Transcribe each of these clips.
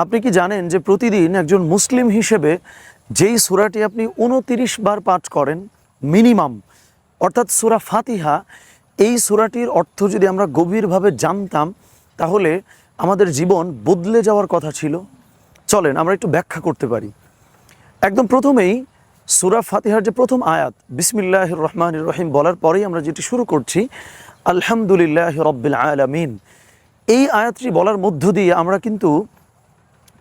আপনি কি জানেন যে প্রতিদিন একজন মুসলিম হিসেবে যেই সুরাটি আপনি উনতিরিশ বার পাঠ করেন, মিনিমাম, অর্থাৎ সুরা ফাতিহা, এই সুরাটির অর্থ যদি আমরা গভীরভাবে জানতাম, তাহলে আমাদের জীবন বদলে যাওয়ার কথা ছিল। চলেন, আমরা একটু ব্যাখ্যা করতে পারি। একদম প্রথমেই সুরা ফাতিহার যে প্রথম আয়াত বিসমিল্লাহ রহমান রহিম বলার পরেই আমরা যেটি শুরু করছি, আলহামদুলিল্লাহ রব্বিল আলামিন। এই আয়াতটি বলার মধ্য দিয়ে আমরা কিন্তু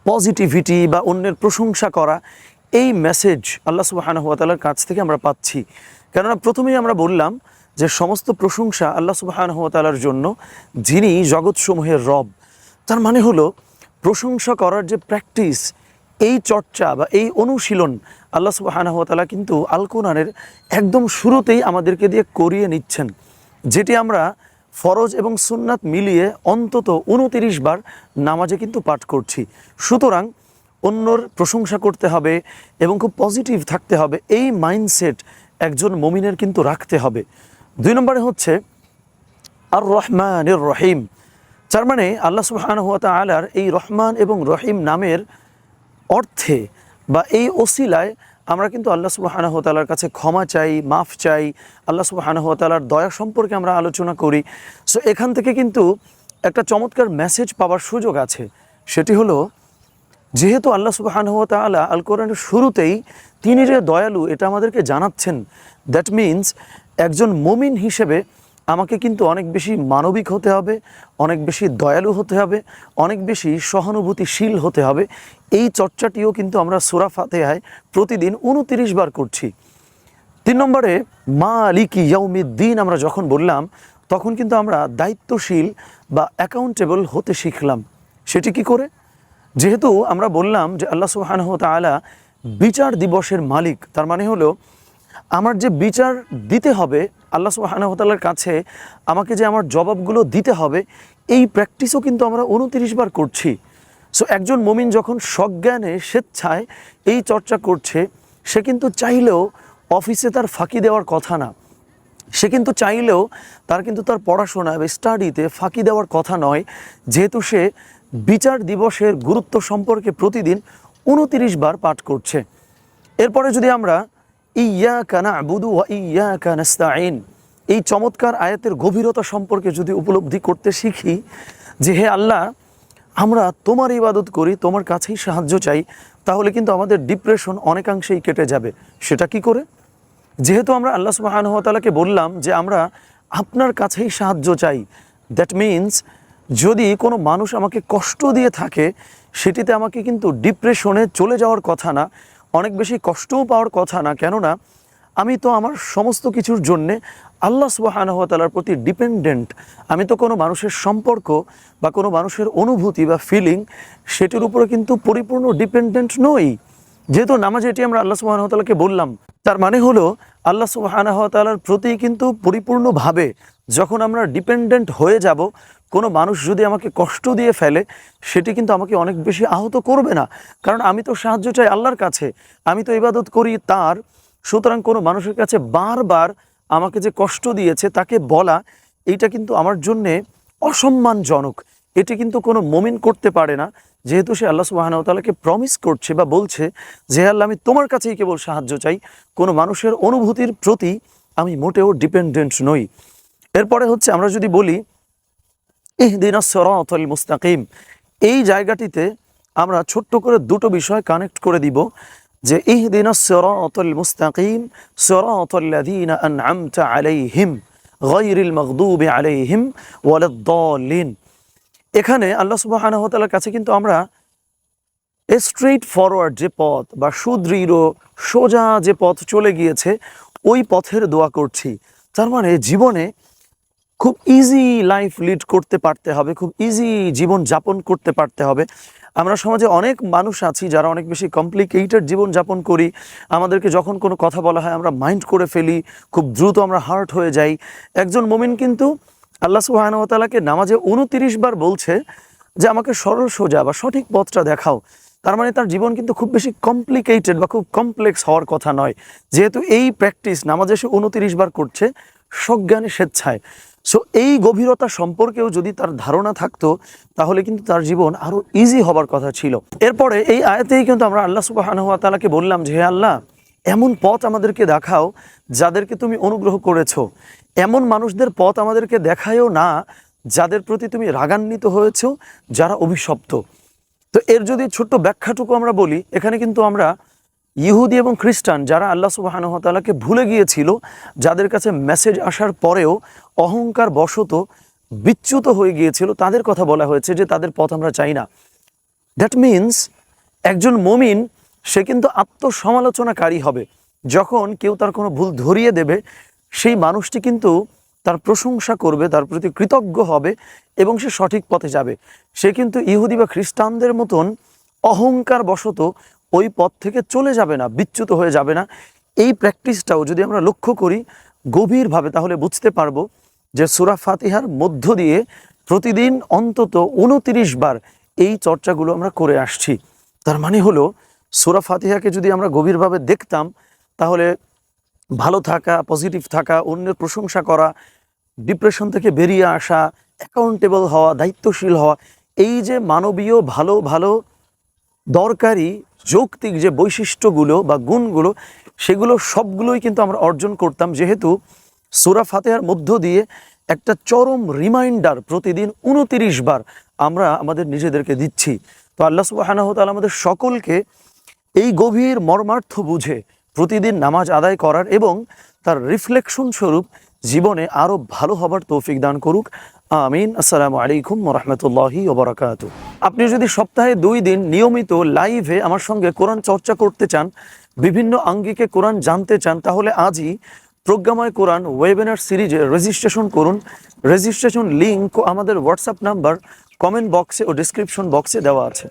পজিটিভিটি বা অন্যের প্রশংসা করা, এই মেসেজ আল্লাহ সুবাহানহ তালার কাছ থেকে আমরা পাচ্ছি। কেননা প্রথমেই আমরা বললাম যে সমস্ত প্রশংসা আল্লাহ সুবাহানহ তালার জন্য, যিনি জগৎসমূহের রব। তার মানে হলো, প্রশংসা করার যে প্র্যাকটিস এই চর্চা বা এই অনুশীলন আল্লাহ সুবাহানহ তালা কিন্তু আল কোরআনের একদম শুরুতেই আমাদেরকে দিয়ে করিয়ে নিচ্ছেন। যেটি আমরা ফরজ এবং সুন্নাত মিলিয়ে অন্তত উনতিরিশ বার নামাজে কিন্তু পাঠ করছি। সুতরাং অন্যর প্রশংসা করতে হবে এবং খুব পজিটিভ থাকতে হবে। এই মাইন্ডসেট একজন মমিনের কিন্তু রাখতে হবে। দুই নম্বরে হচ্ছে আর রহমানের রহিম তার মানে আল্লাহ সুবহান হুয়া আলার এই রহমান এবং রহিম নামের অর্থে বা এই ওসিলায় আমরা কিন্তু আল্লাহ সুবাহানহ তালার কাছে ক্ষমা চাই, মাফ চাই, আল্লাহ সুবাহানহ তালার দয়া সম্পর্কে আমরা আলোচনা করি। সো এখান থেকে কিন্তু একটা চমৎকার মেসেজ পাওয়ার সুযোগ আছে। সেটি হলো, যেহেতু আল্লাহ সুবাহানহ তালা আল কোরআনের শুরুতেই তিনি যে দয়ালু, এটা আমাদেরকে জানাচ্ছেন দ্যাট মিন্স একজন মমিন হিসেবে আমাকে কিন্তু অনেক বেশি মানবিক হতে হবে, অনেক বেশি দয়ালু হতে হবে, অনেক বেশি সহানুভূতিশীল হতে হবে। এই চর্চাটিও কিন্তু আমরা সুরা ফাতেহায় প্রতিদিন উনতিরিশ বার করছি। তিন নম্বরে মা আলিকি ইয়াউমিদ্দিন, আমরা যখন বললাম, তখন কিন্তু আমরা দায়িত্বশীল বা অ্যাকাউন্টেবল হতে শিখলাম। সেটি কি করে? যেহেতু আমরা বললাম যে আল্লাহ সুবহানাহু ওয়া তাআলা বিচার দিবসের মালিক, তার মানে হলো আমার যে বিচার দিতে হবে, আল্লাহ সুবহানাহু কাছে আমাকে যে আমার জবাবগুলো দিতে হবে, এই প্র্যাকটিসও কিন্তু আমরা উনতিরিশ বার করছি। সো একজন মমিন যখন সজ্ঞানে স্বেচ্ছায় এই চর্চা করছে, সে কিন্তু চাইলেও অফিসে তার ফাঁকি দেওয়ার কথা না। সে কিন্তু চাইলেও তার কিন্তু তার পড়াশোনা বা স্টাডিতে ফাঁকি দেওয়ার কথা নয়। যেহেতু সে বিচার দিবসের গুরুত্ব সম্পর্কে প্রতিদিন উনতিরিশ বার পাঠ করছে। এরপরে যদি আমরা ইয়া কানা আবুদু ইয়া কানাস্তাইন এই চমৎকার আয়াতের গভীরতা সম্পর্কে যদি উপলব্ধি করতে শিখি যে হে আল্লাহ, আমরা তোমার ইবাদত করি, তোমার কাছেই সাহায্য চাই, তাহলে কিন্তু আমাদের ডিপ্রেশন অনেকাংশেই কেটে যাবে। সেটা কি করে? যেহেতু আমরা আল্লাহ সুবাহানহতালাকে বললাম যে আমরা আপনার কাছেই সাহায্য চাই। দ্যাট মিন্স যদি কোনো মানুষ আমাকে কষ্ট দিয়ে থাকে, সেটিতে আমাকে কিন্তু ডিপ্রেশনে চলে যাওয়ার কথা না অনেক বেশি কষ্টও পাওয়ার কথা না, কেননা আমি তো আমার সমস্ত কিছুর জন্যে আল্লাহ সুবাহানহতালার প্রতি ডিপেন্ডেন্ট আমি তো কোনো মানুষের সম্পর্ক বা কোনো মানুষের অনুভূতি বা ফিলিং সেটির উপরে কিন্তু পরিপূর্ণ ডিপেন্ডেন্ট নই। যেহেতু নামাজ এটি আমরা আল্লাহ সুবাহতালাকে বললাম, তার মানে হলো আল্লাহ সুবাহানহতালার প্রতি কিন্তু পরিপূর্ণভাবে যখন আমরা ডিপেন্ডেন্ট হয়ে যাব কোনো মানুষ যদি আমাকে কষ্ট দিয়ে ফেলে, সেটি কিন্তু আমাকে অনেক বেশি আহত করবে না। কারণ আমি তো সাহায্য চাই আল্লাহর কাছে। আমি তো ইবাদত করি তার। সুতরাং কোনো মানুষের কাছে বারবার আমাকে যে কষ্ট দিয়েছে তাকে বলা, এইটা কিন্তু আমার জন্যে অসম্মানজনক। এটি কিন্তু কোনো মমিন করতে পারে না। যেহেতু সে আল্লাহ সুবাহানতালাকে প্রমিস করছে বা বলছে যে আল্লাহ, আমি তোমার কাছেই কেবল সাহায্য চাই। কোনো মানুষের অনুভূতির প্রতি আমি মোটেও ডিপেন্ডেন্ট নই। এরপরে হচ্ছে আমরা যদি বলি ইহদিন সরাতল মুস্তাকিম। এই জায়গাটিতে আমরা ছোট্ট করে দুটো বিষয় কানেক্ট করে দিব, যে ইহদিন সরাতল মুস্তাকিম সরাতল্লাযীন আনআমতা আলাইহিম, গায়রিল মাগদুবি আলাইহিম ওয়ালাদ-দাল্লিন। এখানে আল্লাহ সুবহানাহু ওয়া কাছে কিন্তু আমরা স্ট্রেইট ফরওয়ার্ড যে পথ বা সুদৃঢ়, সোজা যে পথ চলে গিয়েছে, ওই পথের দোয়া করছি। তার মানে জীবনে খুব ইজি লাইফ লিড করতে পারতে হবে, খুব ইজি জীবন যাপন করতে পারতে হবে। আমরা সমাজে অনেক মানুষ আছি যারা অনেক বেশি কমপ্লিকেটেড জীবন যাপন করি। আমাদেরকে যখন কোনো কথা বলা হয়, আমরা মাইন্ড করে ফেলি, খুব দ্রুত আমরা হার্ট হয়ে যাই। একজন মমিন কিন্তু আল্লাহ সুবাহানতালাকে নামাজে উনতিরিশ বার বলছে যে, আমাকে সরল সোজা বা সঠিক পথটা দেখাও। তার মানে তার জীবন কিন্তু খুব বেশি কমপ্লিকেটেড বা খুব কমপ্লেক্স হওয়ার কথা নয়। যেহেতু এই প্র্যাকটিস নামাজে সে উনতিরিশ বার করছে, সজ্ঞানে স্বেচ্ছায়। সো এই গভীরতা সম্পর্কেও যদি তার ধারণা থাকতো, তাহলে কিন্তু তার জীবন আরও ইজি হবার কথা ছিল। এরপরে এই আয়াতেই কিন্তু আমরা আল্লাহ সুবাহানহু তাআলাকে বললাম যে, হে আল্লাহ, এমন পথ আমাদেরকে দেখাও যাদেরকে তুমি অনুগ্রহ করেছ। এমন মানুষদের পথ আমাদেরকে দেখায়ও না যাদের প্রতি তুমি রাগান্বিত হয়েছো, যারা অভিশপ্ত। তো এর যদি ছোট্ট ব্যাখ্যাটুকু আমরা বলি, এখানে কিন্তু আমরা ইহুদি এবং খ্রিস্টান যারা আল্লাহ সুবাহানহতালাকে ভুলে গিয়েছিল, যাদের কাছে মেসেজ আসার পরেও অহংকার বশত বিচ্যুত হয়ে গিয়েছিল, তাদের কথা বলা হয়েছে যে তাদের পথ আমরা চাই না। দ্যাট মিন্স একজন মমিন, সে কিন্তু আত্মসমালোচনাকারী হবে। যখন কেউ তার কোনো ভুল ধরিয়ে দেবে, সেই মানুষটি কিন্তু তার প্রশংসা করবে, তার প্রতি কৃতজ্ঞ হবে এবং সে সঠিক পথে যাবে। সে কিন্তু ইহুদি বা খ্রিস্টানদের মতন অহংকার বশত ওই পথ থেকে চলে যাবে না, বিচ্যুত হয়ে যাবে না। এই প্র্যাকটিসটাও যদি আমরা লক্ষ্য করি, গভীরভাবে তাহলে বুঝতে পারব যে সুরা ফাতিহার মধ্য দিয়ে প্রতিদিন অন্তত উনতিরিশ বার এই চর্চাগুলো আমরা করে আসছি। তার মানে হলো, সুরা ফাতিহাকে যদি আমরা গভীরভাবে দেখতাম, তাহলে ভালো থাকা পজিটিভ থাকা, অন্যের প্রশংসা করা ডিপ্রেশন থেকে বেরিয়ে আসা অ্যাকাউন্টেবল হওয়া, দায়িত্বশীল হওয়া, এই যে মানবীয় ভালো ভালো দরকারি যৌক্তিক যে বৈশিষ্ট্যগুলো বা গুণগুলো, সেগুলো সবগুলোই কিন্তু আমরা অর্জন করতাম। যেহেতু সুরা ফাতেহার মধ্য দিয়ে একটা চরম রিমাইন্ডার প্রতিদিন উনতিরিশ বার আমরা আমাদের নিজেদেরকে দিচ্ছি। তো আল্লাহ সুবাহানাহ তাআলা আমাদের সকলকে এই গভীর মর্মার্থ বুঝে প্রতিদিন নামাজ আদায় করার এবং তার রিফ্লেকশন স্বরূপ জীবনে আরও ভালো হবার তৌফিক দান করুক। আমিন, আসসালামু আলাইকুম রহমতুল্লাহি ওবরাকাত। আপনি যদি সপ্তাহে দুই দিন নিয়মিত লাইভে আমার সঙ্গে কোরআন চর্চা করতে চান, বিভিন্ন আঙ্গিকে কোরআন জানতে চান, তাহলে আজই প্রজ্ঞাময় কোরআন ওয়েবিনার সিরিজে রেজিস্ট্রেশন করুন। রেজিস্ট্রেশন লিঙ্ক আমাদের হোয়াটসঅ্যাপ নাম্বার কমেন্ট বক্সে ও ডিসক্রিপশন বক্সে দেওয়া আছে।